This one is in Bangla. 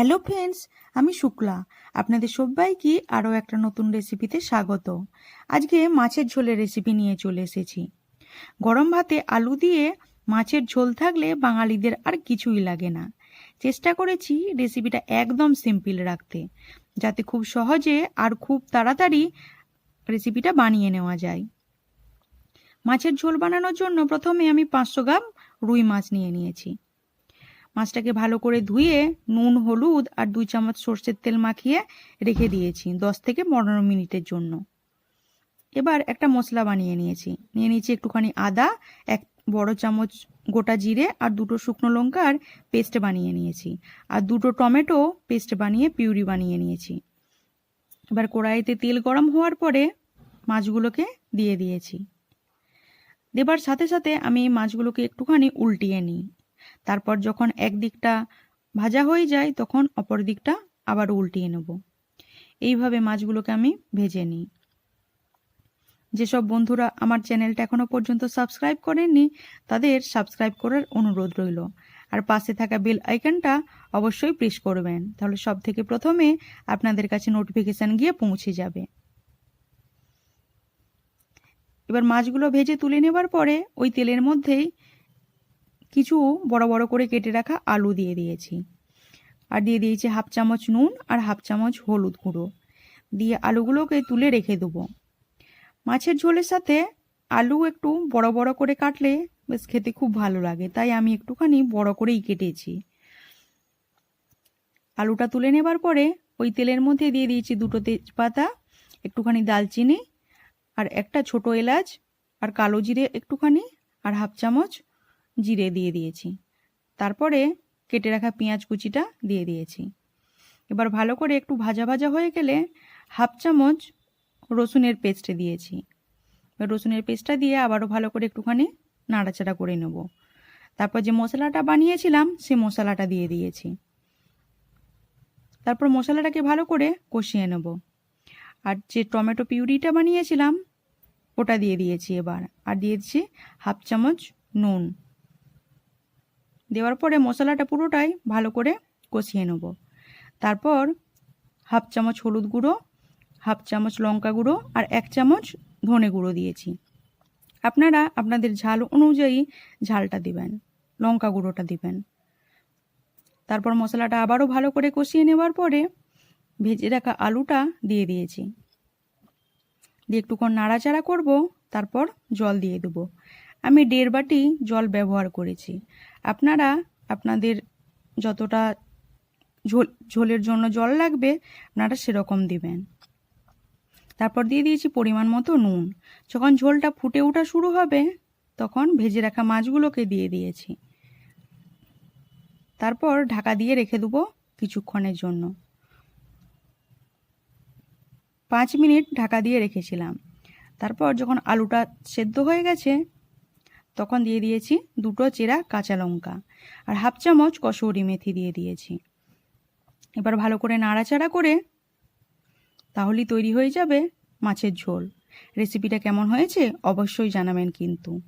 হ্যালো ফ্রেন্ডস, আমি শুক্লা। আপনাদের সবাইকে আরও একটা নতুন রেসিপিতে স্বাগত। আজকে মাছের ঝোলের রেসিপি নিয়ে চলে এসেছি। গরম ভাতে আলু দিয়ে মাছের ঝোল থাকলে বাঙালিদের আর কিছুই লাগে না। চেষ্টা করেছি রেসিপিটা একদম সিম্পল রাখতে, যাতে খুব সহজে আর খুব তাড়াতাড়ি রেসিপিটা বানিয়ে নেওয়া যায়। মাছের ঝোল বানানোর জন্য প্রথমে আমি পাঁচশো গ্রাম রুই মাছ নিয়ে নিয়েছি। মাছটাকে ভালো করে ধুয়ে নুন, হলুদ আর দুই চামচ সর্ষের তেল মাখিয়ে রেখে দিয়েছি দশ থেকে পনেরো মিনিটের জন্য। এবার একটা মশলা বানিয়ে নিয়েছি। নিয়ে নিয়েছি একটুখানি আদা, এক বড় চামচ গোটা জিরে আর দুটো শুকনো লঙ্কার পেস্ট বানিয়ে নিয়েছি। আর দুটো টমেটো পেস্ট বানিয়ে পিউরি বানিয়ে নিয়েছি। এবার কড়াইতে তেল গরম হওয়ার পরে মাছগুলোকে দিয়ে দিয়েছি। দেবার সাথে সাথে আমি মাছগুলোকে একটুখানি উল্টিয়ে নিই। তারপর যখন একদিকটা ভাজা হয়ে যায়, তখন অপর দিকটা আবার উল্টিয়ে নেব। এইভাবে মাছগুলোকে আমি ভেজে নিই। যেসব বন্ধুরা আমার চ্যানেলটা এখনও পর্যন্ত সাবস্ক্রাইব করেননি, তাদের সাবস্ক্রাইব করার অনুরোধ রইল। আর পাশে থাকা বেল আইকনটা অবশ্যই প্রেস করবেন, তাহলে সব থেকে প্রথমে আপনাদের কাছে নোটিফিকেশান গিয়ে পৌঁছে যাবে। এবার মাছগুলো ভেজে তুলে নেবার পরে ওই তেলের মধ্যেই কিছু বড় বড় করে কেটে রাখা আলু দিয়ে দিয়েছি। আর দিয়ে দিয়েছি হাফ চামচ নুন আর হাফ চামচ হলুদ গুঁড়ো। দিয়ে আলুগুলোকে তুলে রেখে দেবো। মাছের ঝোলের সাথে আলু একটু বড় বড় করে কাটলে বেশ খেতে খুব ভালো লাগে, তাই আমি একটুখানি বড় করেই কেটেছি। আলুটা তুলে নেবার পরে ওই তেলের মধ্যে দিয়ে দিয়েছি দুটো তেজপাতা, একটুখানি দালচিনি আর একটা ছোট এলাচ আর কালো জিরে একটুখানি আর হাফ চামচ জিরে দিয়ে দিয়েছি। তারপরে কেটে রাখা পেঁয়াজ কুচিটা দিয়ে দিয়েছি। এবার ভালো করে একটু ভাজা ভাজা হয়ে গেলে হাফ চামচ রসুনের পেস্ট দিয়েছি। রসুনের পেস্টটা দিয়ে আবারও ভালো করে একটুখানি নাড়াচাড়া করে নেব। তারপর যে মশলাটা বানিয়েছিলাম, সে মশলাটা দিয়ে দিয়েছি। তারপর মশলাটাকে ভালো করে কষিয়ে নেব। আর যে টমেটো পিউরিটা বানিয়েছিলাম, ওটা দিয়ে দিয়েছি এবার। আর দিয়েছি হাফ চামচ নুন। দেওয়ার পরে মশলাটা পুরোটাই ভালো করে কষিয়ে নেব। তারপর হাফ চামচ হলুদ গুঁড়ো, হাফ চামচ লঙ্কা গুঁড়ো আর এক চামচ ধনে গুঁড়ো দিয়েছি। আপনারা আপনাদের ঝাল অনুযায়ী ঝালটা দিবেন, লঙ্কা গুঁড়োটা দিবেন। তারপর মশলাটা আবারও ভালো করে কষিয়ে নেওয়ার পরে ভেজে রাখা আলুটা দিয়ে দিয়েছি। দিয়ে একটুক্ষণ নাড়াচাড়া করব, তারপর জল দিয়ে দেবো। আমি দেড় বাটি জল ব্যবহার করেছি। আপনারা, আপনাদের যতটা ঝোল, ঝোলের জন্য জল লাগবে, আপনারা সেরকম দিবেন। তারপর দিয়ে দিয়েছি পরিমাণ মতো নুন। যখন ঝোলটা ফুটে ওঠা শুরু হবে, তখন ভেজে রাখা মাছগুলোকে দিয়ে দিয়েছি। তারপর ঢাকা দিয়ে রেখে দেবো কিছুক্ষণের জন্য। পাঁচ মিনিট ঢাকা দিয়ে রেখেছিলাম। তারপর যখন আলুটা সেদ্ধ হয়ে গেছে তখন দিয়ে দিয়েছি দুটো চেরা কাঁচা লঙ্কা আর হাফ চামচ কসৌরি মেথি দিয়ে দিয়েছি। এবার ভালো করে নাড়াচাড়া করে তাহলেই তৈরি হয়ে যাবে মাছের ঝোল। রেসিপিটা কেমন হয়েছে অবশ্যই জানাবেন কিন্তু।